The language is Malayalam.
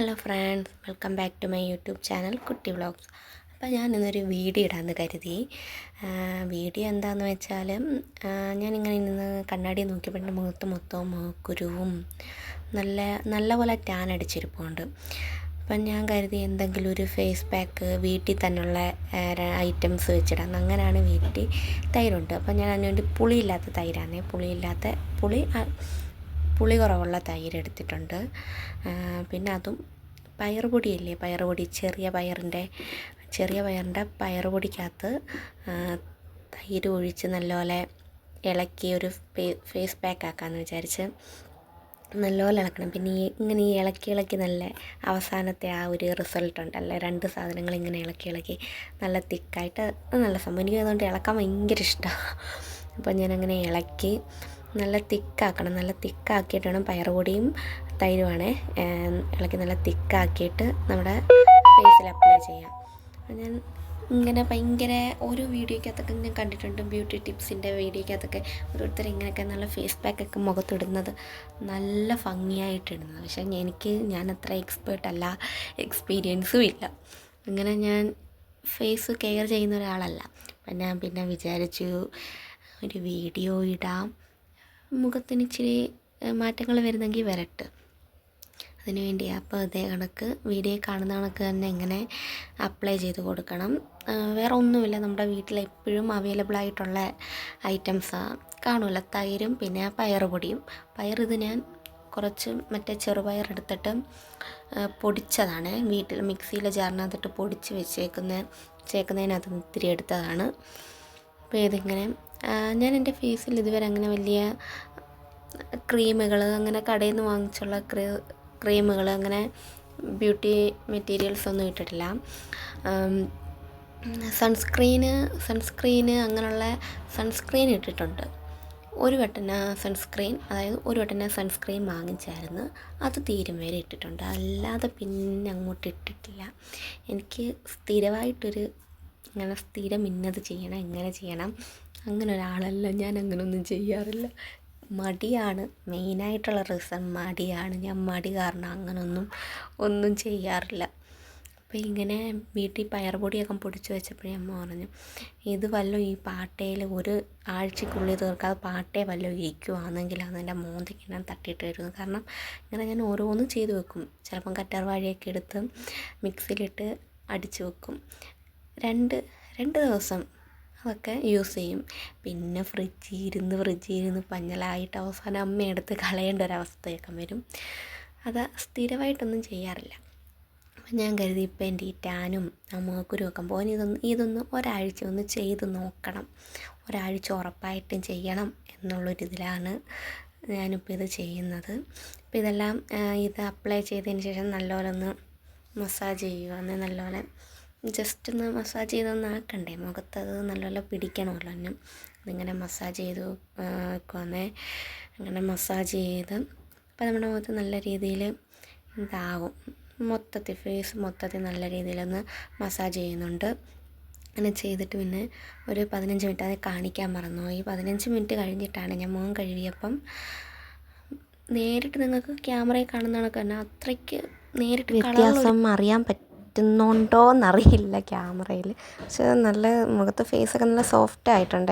Hello friends welcome back to my YouTube channel Kutty vlogs. അപ്പോൾ ഞാൻ ഇന്നൊരു വീഡിയോ ഇടാമെന്ന് കരുതി. വീഡിയോ എന്താണെന്ന് വെച്ചാൽ ഞാനിങ്ങനെ ഇന്ന് കണ്ണാടി നോക്കിയപ്പോൾ എന്റെ മുഖത്ത് മൊത്തവും കുരുവും നല്ല നല്ല പോലെ ടാൻ അടിച്ചിരിപ്പുണ്ട്. അപ്പം ഞാൻ കരുതി എന്തെങ്കിലും ഒരു ഫേസ് പാക്ക് വീട്ടിൽ തന്നെയുള്ള ഐറ്റംസ് വെച്ചിടാം അങ്ങനെയാണ് വീട്ടിൽ തൈരുണ്ട്. അപ്പം ഞാൻ അതിനുവേണ്ടി പുളിയില്ലാത്ത തൈരാണേ പുളിയില്ലാത്ത പുളി പുളി കുറവുള്ള തൈര് എടുത്തിട്ടുണ്ട്. പിന്നെ അതും പയറുപൊടിയില്ലേ പയറുപൊടി ചെറിയ പയറിന്റെ ചെറിയ പയറിന്റെ പയറുപൊടിക്കകത്ത് തൈര് ഒഴിച്ച് നല്ലപോലെ ഇളക്കി ഒരു ഫേസ് പാക്ക് ആക്കാമെന്ന് വിചാരിച്ച് നല്ലപോലെ ഇളക്കണം. പിന്നെ ഈ ഇങ്ങനെ ഈ ഇളക്കി ഇളക്കി നല്ല അവസാനത്തെ ആ ഒരു റിസൾട്ട് ഉണ്ടല്ലോ? രണ്ട് സാധനങ്ങൾ ഇങ്ങനെ ഇളക്കി ഇളക്കി നല്ല തിക്കായിട്ട് നല്ല സംഭവം. എനിക്ക് അതുകൊണ്ട് ഇളക്കാൻ ഭയങ്കര ഇഷ്ടമാണ് അപ്പോൾ ഞാനങ്ങനെ ഇളക്കി നല്ല തിക്കാക്കണം. നല്ല തിക്കാക്കിയിട്ട് വേണം പയറുപൊടിയും തൈരുമാണേ. ഇളക്കി നല്ല തിക്കാക്കിയിട്ട് നമ്മുടെ ഫേസിൽ അപ്ലൈ ചെയ്യാം. ഞാൻ ഇങ്ങനെ ഭയങ്കര ഓരോ വീഡിയോയ്ക്കകത്തൊക്കെ ഞാൻ കണ്ടിട്ടുണ്ട് ബ്യൂട്ടി ടിപ്സിന്റെ വീഡിയോയ്ക്കകത്തൊക്കെ ഓരോരുത്തർ ഇങ്ങനെയൊക്കെ നല്ല ഫേസ് പാക്കൊക്കെ മുഖത്തിടുന്നത്. നല്ല ഭംഗിയായിട്ട് ഇടുന്നത് പക്ഷേ എനിക്ക് ഞാൻ അത്ര എക്സ്പേർട്ട് അല്ല എക്സ്പീരിയൻസും ഇല്ല. അങ്ങനെ ഞാൻ ഫേസ് കെയർ ചെയ്യുന്ന ഒരാളല്ല. അപ്പം ഞാൻ പിന്നെ വിചാരിച്ചു ഒരു വീഡിയോ ഇടാം. മുഖത്തിന് ഇച്ചിരി മാറ്റങ്ങൾ വരുന്നെങ്കിൽ വരട്ടെ. അതിന് വേണ്ടി അപ്പോൾ അതേ കണക്ക് വീഡിയോ കാണുന്ന കണക്ക് തന്നെ എങ്ങനെ അപ്ലൈ ചെയ്ത് കൊടുക്കണം. വേറെ ഒന്നുമില്ല. നമ്മുടെ വീട്ടിൽ എപ്പോഴും അവൈലബിൾ ആയിട്ടുള്ള ഐറ്റംസാണ് കാണുമല്ലോ തൈരും പിന്നെ പയർ പൊടിയും പയർ ഇത് ഞാൻ കുറച്ച് മറ്റേ ചെറുപയർ എടുത്തിട്ട് പൊടിച്ചതാണ്. വീട്ടിൽ മിക്സിയിലെ ജാറിനകത്തിട്ട് പൊടിച്ച് വെച്ചേക്കുന്ന ചേക്കുന്നതിനകത്ത് ഇത്തിരി എടുത്തതാണ്. അപ്പോൾ ഇതിങ്ങനെ ഞാൻ എന്റെ ഫേസിൽ ഇതുവരെ അങ്ങനെ വലിയ ക്രീമുകൾ അങ്ങനെ കടയിൽ നിന്ന് വാങ്ങിച്ചുള്ള ക്രീ ക്രീമുകൾ അങ്ങനെ ബ്യൂട്ടി മെറ്റീരിയൽസ് ഒന്നും ഇട്ടിട്ടില്ല. സൺസ്ക്രീന് സൺസ്ക്രീന് അങ്ങനെയുള്ള സൺസ്ക്രീൻ ഇട്ടിട്ടുണ്ട്. ഒരു വട്ടന സൺസ്ക്രീൻ അതായത് ഒരു വട്ടന സൺസ്ക്രീൻ വാങ്ങിച്ചായിരുന്നു. അത് തീരും വരെ ഇട്ടിട്ടുണ്ട്. അല്ലാതെ പിന്നെ അങ്ങോട്ട് ഇട്ടിട്ടില്ല. എനിക്ക് സ്ഥിരമായിട്ടൊരു ഇങ്ങനെ സ്ഥിരം ഇന്നത് ചെയ്യണം ഇങ്ങനെ ചെയ്യണം. അങ്ങനെ ഒരാളല്ല ഞാൻ അങ്ങനെയൊന്നും ചെയ്യാറില്ല. മടിയാണ് മെയിനായിട്ടുള്ള റീസൺ മടിയാണ്. ഞാൻ മടി കാരണം അങ്ങനൊന്നും ഒന്നും ചെയ്യാറില്ല. അപ്പോൾ ഇങ്ങനെ വീട്ടിൽ പയറുപൊടിയൊക്കെ പൊടിച്ച് വെച്ചപ്പോഴേ അമ്മ പറഞ്ഞു ഇത് വല്ലതും ഈ പാട്ടയിൽ ഒരു ആഴ്ചക്കുള്ളിൽ തീർക്കാതെ പാട്ടേ വല്ലതും അന്ന് എന്റെ മോന്തിക്ക് ഞാൻ തട്ടിയിട്ട് വരുന്നു കാരണം ഇങ്ങനെ ഞാൻ ഓരോന്നും ചെയ്ത് വെക്കും. ചിലപ്പം കറ്റാർ വാഴയൊക്കെ എടുത്ത് മിക്സിയിലിട്ട് അടിച്ച് വെക്കും. രണ്ട് രണ്ട് ദിവസം അതൊക്കെ യൂസ് ചെയ്യും. പിന്നെ ഫ്രിഡ്ജിൽ ഇരുന്ന് പഞ്ഞലായിട്ട് അവസാനം അമ്മ എടുത്ത് കളയേണ്ട ഒരവസ്ഥയൊക്കെ വരും. അത് സ്ഥിരമായിട്ടൊന്നും ചെയ്യാറില്ല. അപ്പം ഞാൻ കരുതി ഇപ്പം എന്റെ ഈ ടാനും മൂക്കുരും ഒക്കെ പോകാൻ ഇതൊന്ന് ഇതൊന്ന് ഒരാഴ്ച ഒന്ന് ചെയ്ത് നോക്കണം. ഒരാഴ്ച ഉറപ്പായിട്ടും ചെയ്യണം എന്നുള്ളൊരിതിലാണ് ഞാനിപ്പോൾ ഇത് ചെയ്യുന്നത്. അപ്പോൾ ഇതെല്ലാം ഇത് അപ്ലൈ ചെയ്തതിന് ശേഷം നല്ലപോലെ ഒന്ന് മസാജ് ചെയ്യുക എന്നാൽ നല്ലപോലെ ജസ്റ്റ് ഒന്ന് മസാജ് ചെയ്തൊന്ന് ആക്കണ്ടേ മുഖത്തത് നല്ലപോലെ പിടിക്കണമല്ലോ എന്നും അതിങ്ങനെ മസാജ് ചെയ്ത് വെക്കുവന്നേ അങ്ങനെ മസാജ് ചെയ്ത് അപ്പോൾ നമ്മുടെ മുഖത്ത് നല്ല രീതിയിൽ ഇതാവും. മൊത്തത്തിൽ ഫേസ് മൊത്തത്തിൽ നല്ല രീതിയിലൊന്ന് മസാജ് ചെയ്യുന്നുണ്ട്. അങ്ങനെ ചെയ്തിട്ട് പിന്നെ ഒരു പതിനഞ്ച് മിനിറ്റ് അത് കാണിക്കാൻ മറന്നു. ഈ പതിനഞ്ച് മിനിറ്റ് കഴിഞ്ഞിട്ടാണ് ഞാൻ മുഖം കഴുകിയപ്പം നേരിട്ട് നിങ്ങൾക്ക് ക്യാമറയിൽ കാണുന്ന കണക്ക് തന്നെ അത്രയ്ക്ക് നേരിട്ട് വ്യത്യാസം അറിയാൻ പറ്റുന്നുണ്ടോ എന്നറിയില്ല ക്യാമറയിൽ. പക്ഷേ നല്ല മുഖത്ത് ഫേസൊക്കെ നല്ല സോഫ്റ്റ് ആയിട്ടുണ്ട്.